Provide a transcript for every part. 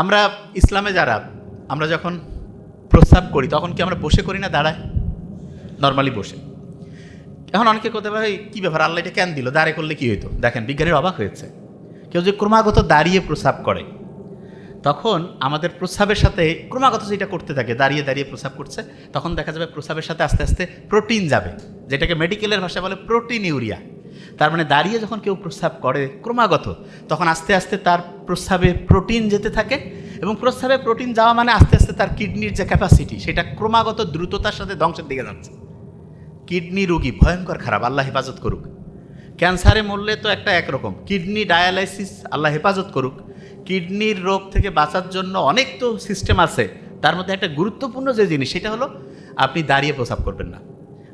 আমরা ইসলামে যারা, আমরা যখন প্রস্তাব করি, তখন কি আমরা বসে করি না দাঁড়ায়? নর্মালি বসে। এখন অনেকে করতে পারে কী ব্যাপার? আল্লাহ এটা কেন দিল? দাঁড়িয়ে করলে কী হইতো? দেখেন, বিজ্ঞানীর অবাক হয়েছে। কেউ যে ক্রমাগত দাঁড়িয়ে প্রস্রাব করে, তখন আমাদের প্রস্রাবের সাথে ক্রমাগত যেটা করতে থাকে, দাঁড়িয়ে দাঁড়িয়ে প্রস্রাব করছে, তখন দেখা যাবে প্রস্রাবের সাথে আস্তে আস্তে প্রোটিন যাবে, যেটাকে মেডিকেলের ভাষায় বলে প্রোটিন ইউরিয়া। তার মানে দাঁড়িয়ে যখন কেউ প্রস্রাব করে ক্রমাগত, তখন আস্তে আস্তে তার প্রস্রাবে প্রোটিন যেতে থাকে এবং প্রস্রাবে প্রোটিন যাওয়া মানে আস্তে আস্তে তার কিডনির যে ক্যাপাসিটি সেটা ক্রমাগত দ্রুততার সাথে ধ্বংসের দিকে যাচ্ছে। কিডনি রোগী ভয়ঙ্কর খারাপ, আল্লাহ হেফাজত করুক। ক্যান্সারে মরলে তো একটা একরকম, কিডনি ডায়ালাইসিস, আল্লাহ হেফাজত করুক। কিডনির রোগ থেকে বাঁচার জন্য অনেক তো সিস্টেম আছে, তার মধ্যে একটা গুরুত্বপূর্ণ যে জিনিস, সেটা হলো আপনি দাঁড়িয়ে প্রসাব করবেন না।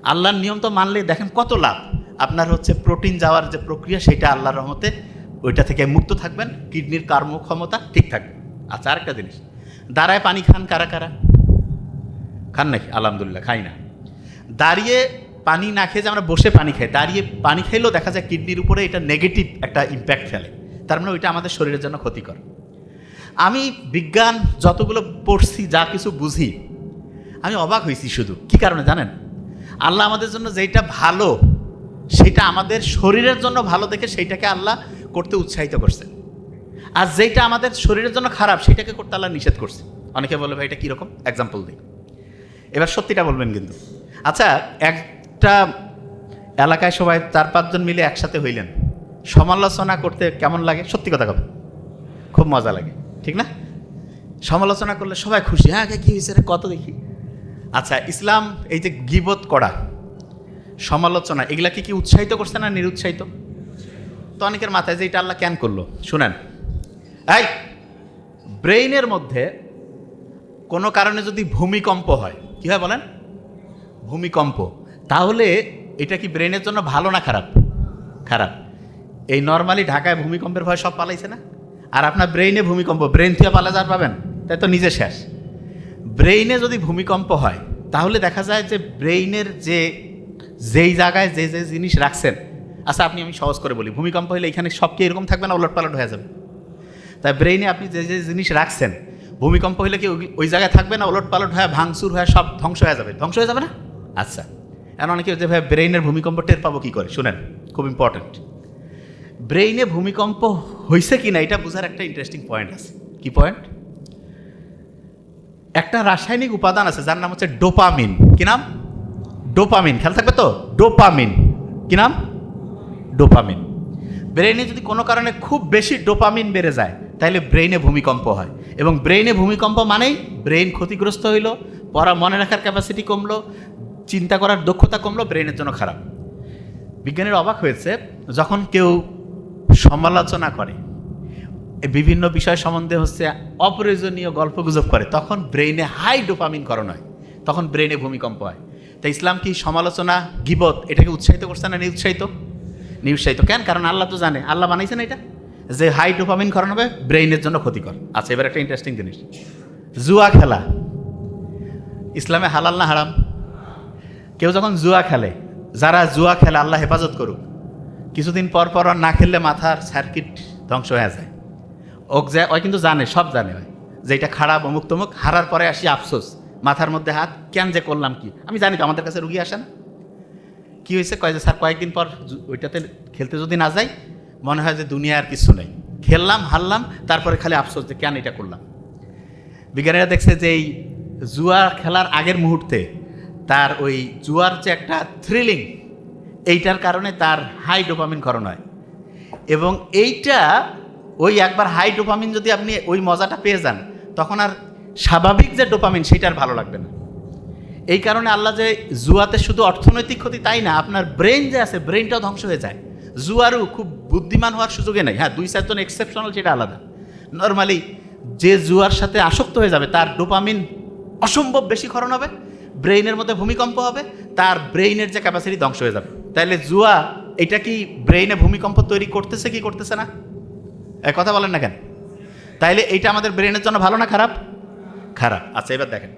আল্লাহর নিয়ম তো মানলে দেখেন কত লাভ। আপনার হচ্ছে প্রোটিন যাওয়ার যে প্রক্রিয়া, সেটা আল্লাহর রহমতে ওইটা থেকে মুক্ত থাকবেন, কিডনির কর্মক্ষমতা ঠিক থাকবে। আচ্ছা আরেকটা জিনিস। দাঁড়ায় পানি খান কারা কারা? খান নাকি? আলহামদুলিল্লাহ, খাই না। দাঁড়িয়ে পানি না খেয়ে যে আমরা বসে পানি খাই, দাঁড়িয়ে পানি খাইলেও দেখা যায় কিডনির উপরে এটা নেগেটিভ একটা ইম্প্যাক্ট ফেলে। তার মানে ওইটা আমাদের শরীরের জন্য ক্ষতিকর। আমি বিজ্ঞান যতগুলো পড়ছি, যা কিছু বুঝি, আমি অবাক হয়েছি শুধু। কি কারণে জানেন? আল্লাহ আমাদের জন্য যেটা ভালো সেটা আমাদের শরীরের জন্য ভালো দেখে সেইটাকে আল্লাহ করতে উৎসাহিত করছে। আর যেটা আমাদের শরীরের জন্য খারাপ সেটাকে করতে আল্লাহ নিষেধ করছে। অনেকে বলে, ভাই, এটা কীরকম এক্সাম্পল দিই। এবার সত্যিটা বলবেন কিন্তু। আচ্ছা একটা এলাকায় সবাই চার পাঁচজন মিলে একসাথে হইলেন। সমালোচনা করতে কেমন লাগে? সত্যি কথা কবে খুব মজা লাগে, ঠিক না? সমালোচনা করলে সবাই খুশি হ্যাঁ কী হয়েছে কত দেখি। আচ্ছা ইসলাম এই যে গিবত করা সমালোচনা এগুলা কি উৎসাহিত করছে না নিরুৎসাহিত? তো অনেকের মাথায় যে এটা আল্লাহ ক্যান করল? শুনেন। এই, ব্রেইনের মধ্যে কোনো কারণে যদি ভূমিকম্প হয়, কি হয় বলেন? ভূমিকম্প। তাহলে এটা কি ব্রেনের জন্য ভালো না খারাপ? খারাপ। এই নর্মালি ঢাকায় ভূমিকম্পের ভয় সব পালাইছে না? আর আপনার ব্রেইনে ভূমিকম্প ব্রেন থেকে পালা যার পাবেন? তাই তো নিজে শেষ। ব্রেইনে যদি ভূমিকম্প হয়, তাহলে দেখা যায় যে ব্রেইনের যে যেই জায়গায় যে যে জিনিস রাখছেন। আচ্ছা আপনি, আমি সহজ করে বলি। ভূমিকম্প হলে এখানে সব কি এরকম থাকবে না? ওলট পালট হয়ে যাবে। তাই ব্রেইনে আপনি যে যে জিনিস রাখছেন, ভূমিকম্প হলে কি ওই- জায়গায় থাকবে না? ওলট পালট হয়ে, ভাঙচুর হয়ে, সব ধ্বংস হয়ে যাবে। ধ্বংস হয়ে যাবে না? আচ্ছা। এখন অনেকে যে ভাই ব্রেইনের ভূমিকম্প টের পাবো কী করে? শুনেন, খুব ইম্পর্ট্যান্ট ব্রেইনে ভূমিকম্প হয়েছে কি না, এটা বোঝার একটা ইন্টারেস্টিং পয়েন্ট আছে। কি পয়েন্ট একটা রাসায়নিক উপাদান আছে, যার নাম হচ্ছে ডোপামিন। কি নাম? ডোপামিন, খেয়াল থাকবে তো? ডোপামিন। কি নাম? ডোপামিন। ব্রেইনে যদি কোনো কারণে খুব বেশি ডোপামিন বেড়ে যায় তাহলে ব্রেইনে ভূমিকম্প হয়। এবং ব্রেইনে ভূমিকম্প মানেই ব্রেইন ক্ষতিগ্রস্ত হইল, পড়া মনে রাখার ক্যাপাসিটি কমলো, চিন্তা করার দক্ষতা কমলো ব্রেইনের জন্য খারাপ। বিজ্ঞানীর অবাক হয়েছে, যখন কেউ সমালোচনা করে বিভিন্ন বিষয় সম্বন্ধে হচ্ছে অপ্রয়োজনীয় গল্পগুজব করে, তখন ব্রেইনে হাই ডোপামিন করণ হয়। তখন ব্রেইনে ভূমিকম্প হয়। তাই ইসলাম কি সমালোচনা, গিবত, এটাকে উৎসাহিত করছে না নিরুৎসাহিত? নিরুৎসাহিত কেন? কারণ আল্লাহ তো জানে, আল্লাহ বানাইছে না এটা। যে হাই ডোপামিন করণ হবে ব্রেইনের জন্য ক্ষতিকর। আচ্ছা এবার একটা ইন্টারেস্টিং জিনিস। জুয়া খেলা। ইসলামে হালাল না হারাম? কেউ যখন জুয়া খেলে, যারা জুয়া খেলে আল্লাহ হেফাজত করুক, কিছুদিন পর পর না খেললে মাথার সার্কিট ধ্বংস হয়ে যায়। ওক যায় ওই কিন্তু জানে, সব জানে যে এটা খারাপ অমুক তমুক হারার পরে আসি আফসোস। মাথার মধ্যে হাত, কেন যে করলাম কি? আমি জানি তো, আমাদের কাছে রুগী আসেন কি হয়েছে? কয় যে, স্যার, কয়েকদিন পর ওইটাতে খেলতে যদি না যাই, মনে হয় যে দুনিয়া আর কিছু নেই। খেললাম, হারলাম, তারপরে খালি আফসোস যে কেন এটা করলাম। বিজ্ঞানীরা দেখছে যে এই জুয়া খেলার আগের মুহূর্তে তার ওই জুয়ার যে একটা থ্রিলিং এইটার কারণে তার হাই ডোপামিন করণ হয়। এবং এইটা, ওই একবার হাই ডোপামিন যদি আপনি ওই মজাটা পেয়ে যান, তখন আর স্বাভাবিক যে ডোপামিন, সেটা আর ভালো লাগবে না। এই কারণে আল্লাহ যে জুয়াতে শুধু অর্থনৈতিক ক্ষতি তাই না, আপনার ব্রেন যে আছে ব্রেনটাও ধ্বংস হয়ে যায়। জুয়ারও খুব বুদ্ধিমান হওয়ার সুযোগে নেই। হ্যাঁ দুই চারজন এক্সেপশনাল সেটা আলাদা। নর্মালি যে জুয়ার সাথে আসক্ত হয়ে যাবে, তার ডোপামিন অসম্ভব বেশি ক্ষরণ হবে, ব্রেইনের মধ্যে ভূমিকম্প হবে, তার ব্রেইনের যে ক্যাপাসিটি ধ্বংস হয়ে যাবে। তাইলে জুয়া, এটা কি ব্রেইনে ভূমিকম্প তৈরি করতেছে কি করতেছে না? কথা বলেন না কেন? তাইলে এইটা আমাদের ব্রেনের জন্য ভালো না খারাপ? খারাপ। আচ্ছা এবার দেখেন।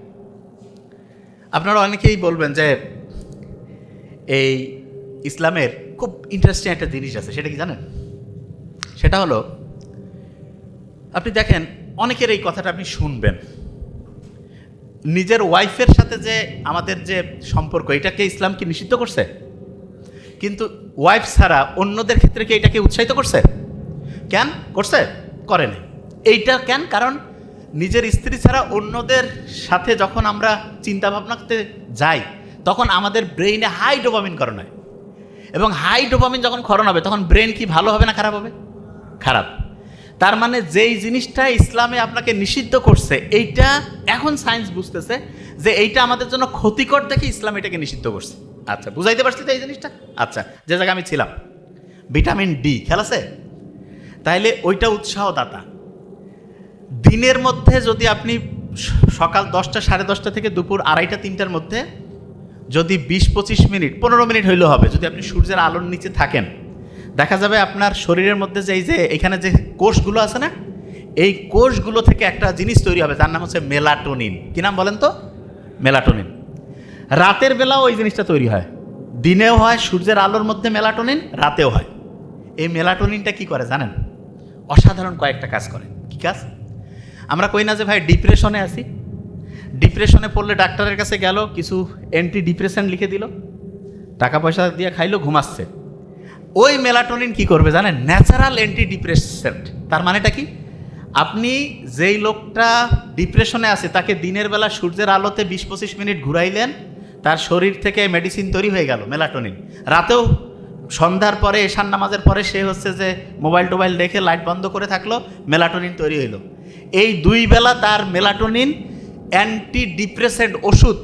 আপনারা অনেকেই বলবেন যে এই ইসলামের খুব ইন্টারেস্টিং একটা জিনিস আছে, সেটা কি জানেন? সেটা হলো, আপনি দেখেন, অনেকের এই কথাটা আপনি শুনবেন। নিজের ওয়াইফের সাথে যে আমাদের যে সম্পর্ক, এটাকে ইসলাম কি নিষিদ্ধ করছে? কিন্তু ওয়াইফ ছাড়া অন্যদের ক্ষেত্রে কি এটাকে উৎসাহিত করছে? কেন? করছে? করে নাই। এইটা কেন? কারণ নিজের স্ত্রী ছাড়া অন্যদের সাথে যখন আমরা চিন্তা ভাবনাতে যাই, তখন আমাদের ব্রেইনে হাই ডোপামিন করণ হয়। এবং হাই ডোপামিন যখন ক্ষরণ হবে, তখন ব্রেন কি ভালো হবে না খারাপ হবে? খারাপ। তার মানে যেই জিনিসটা ইসলামে আপনাকে নিষিদ্ধ করছে, এইটা এখন সায়েন্স বুঝতেছে যে এইটা আমাদের জন্য ক্ষতিকর দেখে ইসলাম এটাকে নিষিদ্ধ করছে। আচ্ছা বুঝাইতে পারছি তো এই জিনিসটা? আচ্ছা যে জায়গায় আমি ছিলাম। ভিটামিন ডি, খেয়াল আছে? তাইলে ওইটা উৎসাহদাতা। দিনের মধ্যে যদি আপনি সকাল দশটা, সাড়ে দশটা থেকে দুপুর আড়াইটা, তিনটার মধ্যে যদি বিশ, পঁচিশ মিনিট, পনেরো মিনিট হইলেও হবে, যদি আপনি সূর্যের আলোর নিচে থাকেন। দেখা যাবে আপনার শরীরের মধ্যে যে এই যে, এখানে যে কোষগুলো আছে না, এই কোষগুলো থেকে একটা জিনিস তৈরি হবে, তার নাম হচ্ছে মেলাটোনিন। কি নাম বলেন তো? মেলাটোনিন। রাতের বেলাও ওই জিনিসটা তৈরি হয়। দিনেও হয়, সূর্যের আলোর মধ্যে মেলাটোনিন, রাতেও হয়। এই মেলাটোনিনটা কি করে জানেন? অসাধারণ কয়েকটা কাজ করে। কি কাজ? আমরা কই না যে ভাই ডিপ্রেশনে আছি। ডিপ্রেশনে পড়লে ডাক্তারের কাছে গেল, কিছু অ্যান্টি ডিপ্রেশন লিখে দিল। টাকা পয়সা দিয়ে খাইলো, ঘুমাচ্ছে। ওই মেলাটোনিন কি করবে জানেন? ন্যাচারাল অ্যান্টি ডিপ্রেসেন্ট তার মানেটা কি? আপনি যেই লোকটা ডিপ্রেশনে আছে, তাকে দিনের বেলা সূর্যের আলোতে বিশ পঁচিশ মিনিট ঘুরাইলেন, তার শরীর থেকে মেডিসিন তৈরি হয়ে গেল মেলাটোনিন রাতেও সন্ধ্যার পরে এশান নামাজের পরে সে হচ্ছে যে মোবাইল টোবাইল দেখে লাইট বন্ধ করে থাকল মেলাটোনিন তৈরি হইল। এই দুই বেলা তার মেলাটোনিন অ্যান্টি ডিপ্রেসেন্ট ওষুধ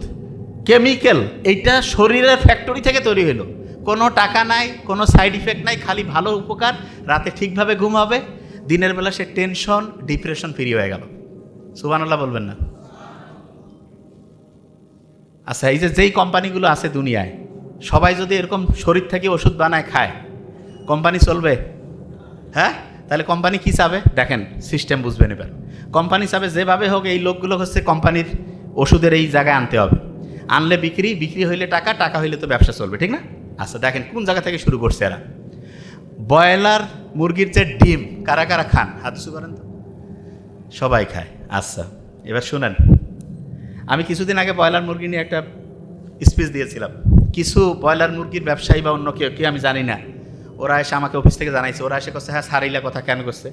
কেমিক্যাল এইটা শরীরের ফ্যাক্টরি থেকে তৈরি হলো। কোনো টাকা নাই, কোনো সাইড ইফেক্ট নাই, খালি ভালো উপকার, রাতে ঠিকভাবে ঘুম হবে, দিনের বেলা সে টেনশন ডিপ্রেশন ফ্রি হয়ে গেল। সুবানাল্লাহ বলবেন না। আচ্ছা এই যে যেই কোম্পানিগুলো আছে দুনিয়ায়, সবাই যদি এরকম শরীর থেকে ওষুধ বানায় খায়, কোম্পানি চলবে? হ্যাঁ? তাহলে কোম্পানি কী চাবে? দেখেন সিস্টেম বুঝবেন এবার। কোম্পানি চাবে যেভাবে হোক এই লোকগুলো হচ্ছে কোম্পানির ওষুধের এই জায়গায় আনতে হবে। আনলে বিক্রি বিক্রি হইলে টাকা টাকা হইলে তো ব্যবসা চলবে ঠিক না? আচ্ছা দেখেন কোন জায়গা থেকে শুরু করছে এরা? ব্রয়লার মুরগির যে ডিম কারা কারা খান? হাত করেন তো। সবাই খায়। আচ্ছা এবার শুনেন। আমি কিছুদিন আগে ব্রয়লার মুরগি নিয়ে একটা স্পিচ দিয়েছিলাম। কিছু ব্রয়লার মুরগির ব্যবসায়ী বা অন্য কেউ কেউ আমি জানি না। ওরা এসে আমাকে অফিস থেকে জানাইছে। ওরা এসে করছে হ্যাঁ সারিলা কথা কেন করছে?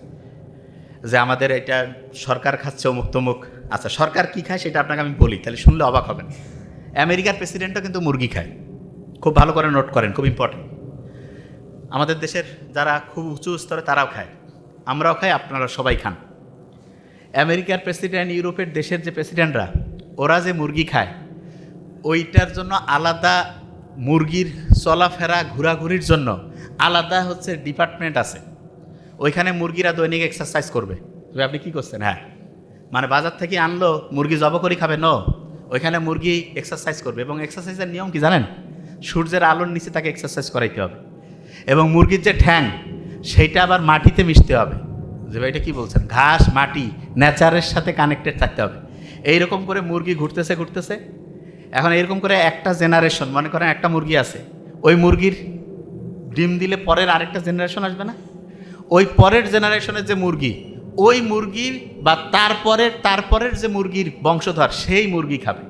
যে আমাদের এটা সরকার খাচ্ছে অমুক তমুক। আচ্ছা সরকার কি খায় সেটা আপনাকে আমি বলি, তাহলে শুনলে অবাক হবেন। আমেরিকার প্রেসিডেন্টও কিন্তু মুরগি খায়। খুব ভালো করে নোট করেন, খুব ইম্পর্টেন্ট আমাদের দেশের যারা খুব উঁচু স্তরে তারাও খায়। আমরাও খাই আপনারা সবাই খান। আমেরিকার প্রেসিডেন্ট ইউরোপের দেশের যে প্রেসিডেন্টরা ওরা যে মুরগি খায়, ওইটার জন্য আলাদা মুরগির চলাফেরা, ঘোরাঘুরির জন্য আলাদা হচ্ছে ডিপার্টমেন্ট আছে। ওইখানে মুরগিরা দৈনিক এক্সারসাইজ করবে। তবে আপনি কি করছেন? হ্যাঁ। মানে বাজার থেকে আনলো মুরগি জব করে খাবে ন ওইখানে মুরগি এক্সারসাইজ করবে এবং এক্সারসাইজের নিয়ম কি জানেন? সূর্যের আলোর নিচে তাকে এক্সারসাইজ করাইতে হবে। এবং মুরগির যে ঠ্যাং সেইটা আবার মাটিতে মিশতে হবে। যে ভাই এটা কী বলছেন? ঘাস মাটি নেচারের সাথে কানেক্টেড থাকতে হবে। এইরকম করে মুরগি ঘুরতেছে ঘুরতেছে। এখন এরকম করে একটা জেনারেশন মনে করেন একটা মুরগি আছে ওই মুরগির ডিম দিলে পরের আরেকটা জেনারেশন আসবে না? ওই পরের জেনারেশনের যে মুরগি, ওই মুরগির বা তারপরের তারপরের যে মুরগির বংশধর, সেই মুরগি খাবে।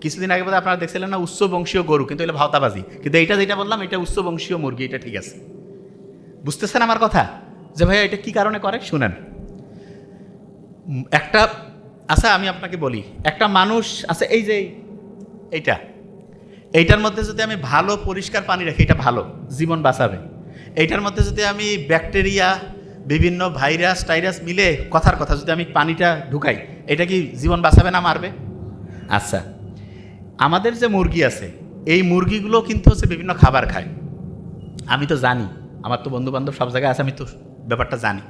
কিছুদিন আগে বোধহয় আপনারা দেখছিলেন না, উচ্চ বংশীয় গরু, কিন্তু এটা ভাওতাবাজি। কিন্তু এইটা যেটা বললাম, এটা উচ্চ বংশীয় মুরগি, এটা ঠিক আছে। বুঝতেছেন আমার কথা? যে ভাইয়া, এটা কি কারণে করে? শুনেন। একটা আচ্ছা আমি আপনাকে বলি। একটা মানুষ আচ্ছা এই যে এইটা এইটার মধ্যে যদি আমি ভালো, পরিষ্কার পানি রাখি, এটা ভালো, জীবন বাঁচাবে। এইটার মধ্যে যদি আমি ব্যাকটেরিয়া, বিভিন্ন ভাইরাস, টাইরাস মিলে কথার কথা যদি আমি পানিটা ঢুকাই, এটা কি জীবন বাঁচাবে না মারবে? আচ্ছা আমাদের যে মুরগি আছে, এই মুরগিগুলো কিন্তু হচ্ছে বিভিন্ন খাবার খায়। আমি তো জানি, আমার তো বন্ধু বান্ধব সব জায়গায় আছে, আমি তো ব্যাপারটা জানি।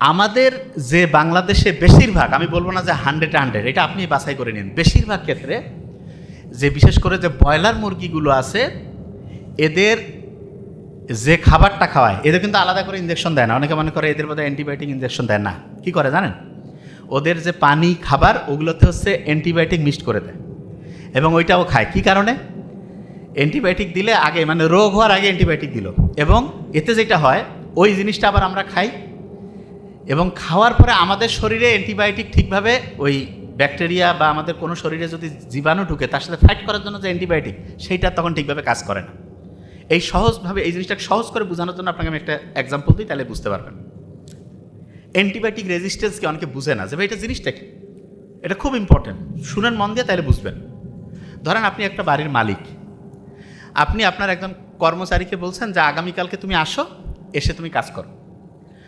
আমাদের যে বাংলাদেশে বেশিরভাগ, আমি বলব না যে হান্ড্রেড হান্ড্রেড এটা আপনি বাছাই করে নিন, বেশিরভাগ ক্ষেত্রে যে বিশেষ করে যে ব্রয়লার মুরগিগুলো আছে, এদের যে খাবারটা খাওয়ায়, এদের কিন্তু আলাদা করে ইঞ্জেকশন দেয় না। অনেকে মনে করে এদের মধ্যে অ্যান্টিবায়োটিক ইঞ্জেকশন দেয় না। কি করে জানেন? ওদের যে পানি, খাবার, ওগুলোতে হচ্ছে অ্যান্টিবায়োটিক মিক্সড করে দেয়। এবং ওইটাও খায়। কি কারণে? অ্যান্টিবায়োটিক দিলে আগে মানে রোগ হওয়ার আগে অ্যান্টিবায়োটিক দিল। এবং এতে যেটা হয়, ওই জিনিসটা আবার আমরা খাই। এবং খাওয়ার পরে আমাদের শরীরে অ্যান্টিবায়োটিক ঠিকভাবে ওই ব্যাকটেরিয়া বা আমাদের কোনো শরীরে যদি জীবাণু ঢুকে, তার সাথে ফাইট করার জন্য যে অ্যান্টিবায়োটিক সেইটা তখন ঠিকভাবে কাজ করে না। এই সহজভাবে, এই জিনিসটাকে সহজ করে বোঝানোর জন্য আপনাকে আমি একটা এক্সাম্পল দিই, তাহলে বুঝতে পারবেন। অ্যান্টিবায়োটিক রেজিস্ট্যান্সকে অনেকে বুঝে না যে এটা জিনিসটা কি? এটা খুব ইম্পর্টেন্ট শুনেন মন দিয়ে, তাহলে বুঝবেন। ধরেন আপনি একটা বাড়ির মালিক। আপনি আপনার একজন কর্মচারীকে বলছেন যে, আগামীকালকে তুমি আসো, এসে তুমি কাজ করো।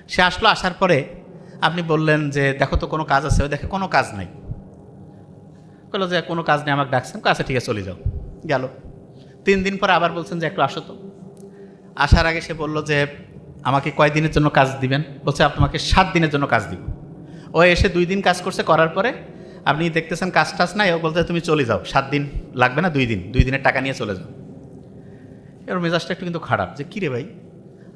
সে আসলো, আসার পরে আপনি বললেন যে, দেখো তো কোনো কাজ আছে। দেখে, কোনো কাজ নাই। বলল যে, কোনো কাজ নেই, আমাকে ডাকছেন। আচ্ছা ঠিক আছে, চলে যাও। গেল। তিন দিন পরে আবার বলছেন যে, একটু আসো তো। আসার আগে সে বলল যে, আমাকে কয় দিনের জন্য কাজ দিবেন? বলছে আপনাকে সাত দিনের জন্য কাজ দিব। ও এসে দুই দিন কাজ করছে, করার পরে আপনি দেখতেছেন কাজ টাজ নাই, ও বলতে তুমি চলে যাও, সাত দিন লাগবে না, দুই দিন, দুই দিনের টাকা নিয়ে চলে যাও। এর মেজাজটা একটু কিন্তু খারাপ, যে, কী রে ভাই?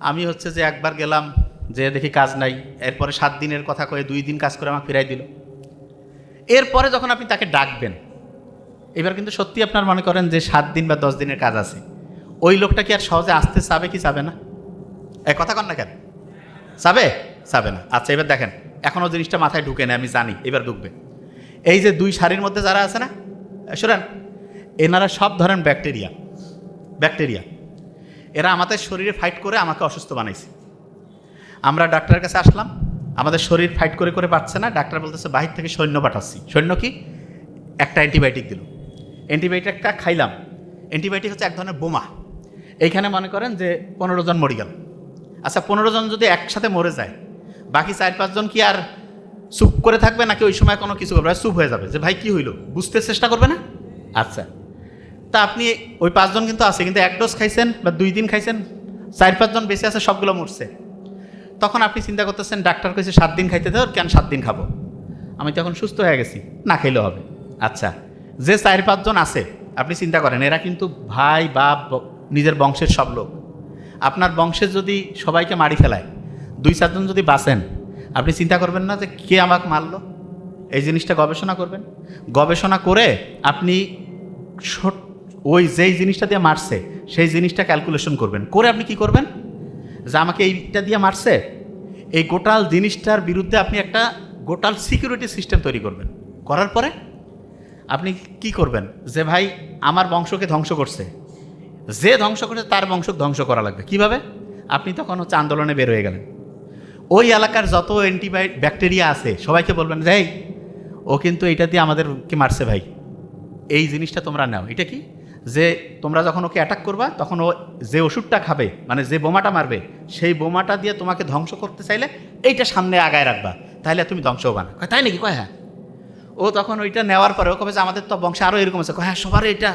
আমি হচ্ছে যে, একবার গেলাম, যে, দেখি কাজ নাই, এরপরে সাত দিনের কথা কয়ে দুই দিন কাজ করে আমাকে ফিরাই দিল। এরপরে যখন আপনি তাকে ডাকবেন, এবার কিন্তু সত্যি আপনার মনে করেন যে সাত দিন বা দশ দিনের কাজ আছে। ওই লোকটা কি আর সহজে আসতে চাবে কি চাবে না? এ কথা কন না কেন? চাবে? চাবে না। আচ্ছা এবার দেখেন এখনও জিনিসটা মাথায় ঢুকে না আমি জানি, এবার ঢুকবে। এই যে দুই শাড়ির মধ্যে যারা আছে না শোনেন, এনারা সব ধরেন ব্যাকটেরিয়া ব্যাকটেরিয়া। এরা আমাদের শরীরে ফাইট করে আমাকে অসুস্থ বানাইছে। আমরা ডাক্তারের কাছে আসলাম আমাদের শরীর ফাইট করে করে পারছে না, ডাক্তার বলতেছে, বাহির থেকে সৈন্য পাঠাচ্ছি। সৈন্য কি? একটা অ্যান্টিবায়োটিক দিল। অ্যান্টিবায়োটিকটা খাইলাম। অ্যান্টিবায়োটিক হচ্ছে এক ধরনের বোমা। এইখানে মনে করেন যে পনেরো জন মরে গেল। আচ্ছা পনেরো জন যদি একসাথে মরে যায়, বাকি চার পাঁচজন কি আর চুপ করে থাকবে নাকি ওই সময় কোনো কিছু করবে? চুপ হয়ে যাবে। যে, ভাই, কি হইল? বুঝতে চেষ্টা করবে না? আচ্ছা। তা আপনি ওই পাঁচজন কিন্তু আছে, কিন্তু এক ডোজ খাইছেন বা দুই দিন খাইছেন, চার পাঁচজন বেঁচে আছে, সবগুলো মরছে। তখন আপনি চিন্তা করতেছেন, ডাক্তার কইছে সাত দিন খাইতে দেওয়ার কেন সাত দিন খাব? আমি তখন সুস্থ হয়ে গেছি, না খেলেও হবে। আচ্ছা যে চার পাঁচজন আছে, আপনি চিন্তা করেন, এরা কিন্তু ভাই, বাপ নিজের বংশের সব লোক। আপনার বংশের যদি সবাইকে মারি ফেলায়, দুই চারজন যদি বাঁচেন, আপনি চিন্তা করবেন না যে কে আমাকে মারলো? এই জিনিসটা গবেষণা করবেন। গবেষণা করে আপনি ওই যেই জিনিসটা দিয়ে মারছে, সেই জিনিসটা ক্যালকুলেশন করবেন। করে আপনি কি করবেন? যে আমাকে এইটা দিয়ে মারছে? এই গোটাল জিনিসটার বিরুদ্ধে আপনি একটা গোটাল সিকিউরিটি সিস্টেম তৈরি করবেন। করার পরে আপনি কি করবেন? যে ভাই, আমার বংশকে ধ্বংস করছে। যে ধ্বংস করছে, তার বংশকে ধ্বংস করা লাগবে। কীভাবে? আপনি তখন হচ্ছে আন্দোলনে বের হয়ে গেলেন। ওই এলাকার যত অ্যান্টিবায়ো ব্যাকটেরিয়া আছে, সবাইকে বলবেন, যে ও কিন্তু এটা দিয়ে আমাদেরকে মারছে ভাই। এই জিনিসটা তোমরা নাও। এটা কি? যে তোমরা যখন ওকে অ্যাটাক করবা তখন ও যে ওষুধটা খাবে মানে যে বোমাটা মারবে সেই বোমাটা দিয়ে তোমাকে ধ্বংস করতে চাইলে এইটা সামনে আগায় রাখবা। তাহলে তুমি ধ্বংস হবা না। তাই নাকি? কয় হ্যাঁ। ও তখন ওইটা নেওয়ার পরে ও কবে যে আমাদের তো বংশে আরও এরকম আছে কয়, হ্যাঁ সবার এটা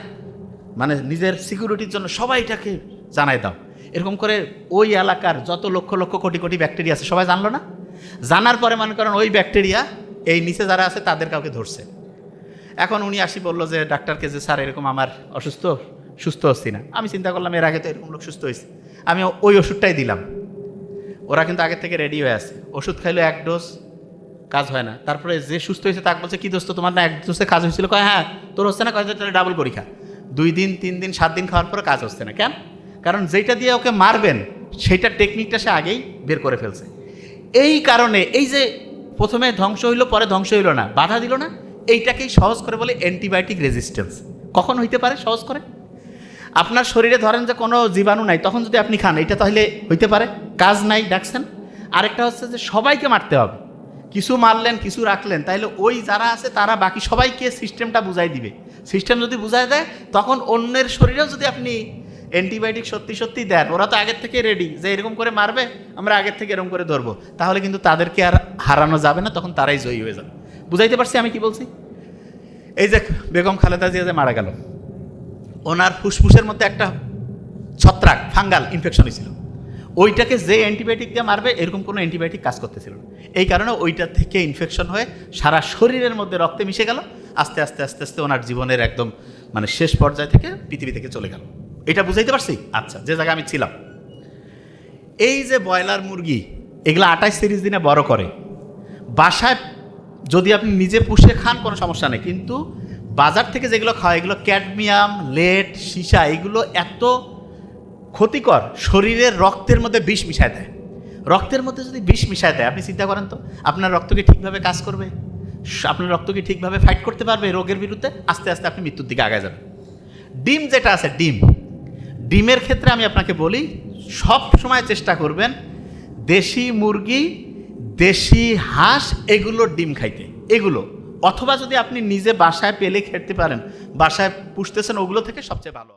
মানে নিজের সিকিউরিটির জন্য সবাই এটাকে জানাই দাও। এরকম করে ওই এলাকার যত লক্ষ লক্ষ কোটি কোটি ব্যাকটেরিয়া আছে সবাই জানলো না? জানার পরে মনে করেন ওই ব্যাকটেরিয়া এই নিচে যারা আছে তাদের কাউকে ধরছে। এখন উনি আসি বলল যে, ডাক্তারকে যে স্যার এরকম আমার অসুস্থ, সুস্থ হচ্ছি না। আমি চিন্তা করলাম, এর আগে তো এরকম লোক সুস্থ হয়েছে। আমি ওই ওষুধটাই দিলাম। ওরা কিন্তু আগের থেকে রেডি হয়ে আছে। ওষুধ খাইলো এক ডোজ কাজ হয় না। তারপরে যে সুস্থ হয়েছে তাকে বলছে, কি দোস্ত, তোমার না এক ডোজে কাজ হয়েছিল? কয় হ্যাঁ তোর হচ্ছে না? কয়, তাহলে ডাবল পরীক্ষা দুই দিন, তিন দিন, সাত দিন খাওয়ার পরে কাজ হচ্ছে না। কেন? কারণ যেটা দিয়ে ওকে মারবেন সেইটার টেকনিকটা সে আগেই বের করে ফেলছে। এই কারণে, এই যে প্রথমে ধ্বংস হইল, পরে ধ্বংস হইল না, বাধা দিল না এইটাকেই সহজ করে বলে অ্যান্টিবায়োটিক রেজিস্ট্যান্স কখন হইতে পারে? সহজ করে। আপনার শরীরে ধরেন যে কোনো জীবাণু নাই, তখন যদি আপনি খান, এটা তাহলে হইতে পারে। কাজ নাই ডাকছেন আরেকটা হচ্ছে যে সবাইকে মারতে হবে। কিছু মারলেন, কিছু রাখলেন তাহলে ওই যারা আছে, তারা বাকি সবাইকে সিস্টেমটা বুঝাই দিবে। সিস্টেম যদি বুঝাই দেয়, তখন অন্যের শরীরেও যদি আপনি অ্যান্টিবায়োটিক সত্যি সত্যি দেন, ওরা তো আগের থেকে রেডি যে এরকম করে মারবে, আমরা আগের থেকে এরকম করে ধরবো, তাহলে কিন্তু তাদেরকে আর হারানো যাবে না, তখন তারাই জয়ী হয়ে যাবে। বুঝাইতে পারছি আমি কি বলছি? এই যে বেগম খালেদা জিয়া যে মারা গেল, ওনার ফুসফুসের মধ্যে একটা ছত্রাক, ফাঙ্গাল ইনফেকশন হয়েছিল। ওইটাকে যে অ্যান্টিবায়োটিক দিয়ে মারবে, এরকম কোনো অ্যান্টিবায়োটিক কাজ করতেছিল এই কারণে ওইটা থেকে ইনফেকশন হয়ে সারা শরীরের মধ্যে রক্তে মিশে গেল, আস্তে আস্তে আস্তে আস্তে ওনার জীবনের একদম মানে শেষ পর্যায় থেকে পৃথিবী থেকে চলে গেল। এটা বুঝাইতে পারছি? আচ্ছা যে জায়গায় আমি ছিলাম। এই যে ব্রয়লার মুরগি, এগুলো আঠাশ তিরিশ দিনে বড় করে। বাসায় যদি আপনি নিজে পুষে খান, কোনো সমস্যা নেই। কিন্তু বাজার থেকে যেগুলো খাওয়া এগুলো ক্যাডমিয়াম লেড সীসা, এগুলো এত ক্ষতিকর, শরীরের রক্তের মধ্যে বিষ মিশায় দেয়। রক্তের মধ্যে যদি বিষ মিশায় দেয়, আপনি চিন্তা করেন তো, আপনার রক্ত কি ঠিকভাবে কাজ করবে? আপনার রক্ত কি ঠিকভাবে ফাইট করতে পারবে রোগের বিরুদ্ধে? আস্তে আস্তে আপনি মৃত্যুর দিকে আগে যাবেন। ডিম যেটা আছে, ডিম। ডিমের ক্ষেত্রে আমি আপনাকে বলি, সব সময় চেষ্টা করবেন দেশি মুরগি দেশি হাঁস, এগুলো ডিম খাইতে। এগুলো। অথবা যদি আপনি নিজে বাসায় পেলে খেতে পারেন, বাসায় পুষতেছেন, ওগুলো থেকে সবচেয়ে ভালো।